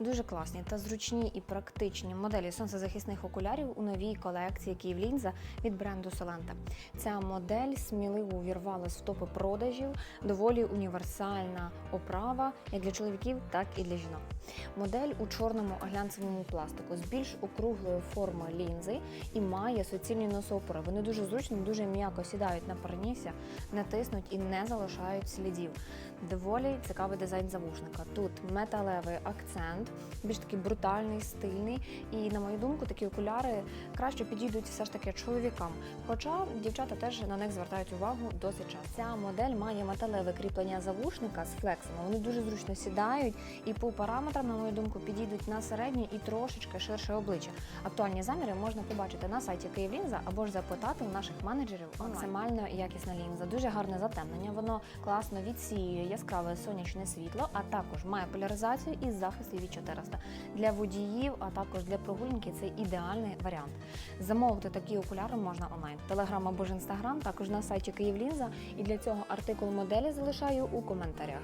Дуже класні та зручні і практичні моделі сонцезахисних окулярів у новій колекції Київлінза від бренду Solenta. Ця модель сміливо увірвалась в топи продажів, доволі універсальна оправа як для чоловіків, так і для жінок. Модель у чорному глянцевому пластику з більш округлою формою лінзи і має суцільні носоопори. Вони дуже зручно, дуже м'яко сідають на перенісся, не тиснуть і не залишають слідів. Доволі цікавий дизайн завушника. Тут металевий акцент, більш такий брутальний, стильний. І на мою думку, такі окуляри краще підійдуть все ж таки чоловікам. Хоча дівчата теж на них звертають увагу досить часто. Ця модель має металеве кріплення завушника з флексами. Вони дуже зручно сідають і по параметрам, на мою думку, підійдуть на середнє і трошечки ширше обличчя. Актуальні заміри можна побачити на сайті Київлінза або ж запитати у наших менеджерів. Максимально якісна лінза, дуже гарне затемнення. Воно класно відсіює яскраве сонячне світло, а також має поляризацію і захист uv 400 Для водіїв, а також для прогулянки це ідеальний варіант. Замовити такі окуляри можна онлайн. Телеграм або ж інстаграм, також на сайті Київлінза. І для цього артикул моделі залишаю у коментарях.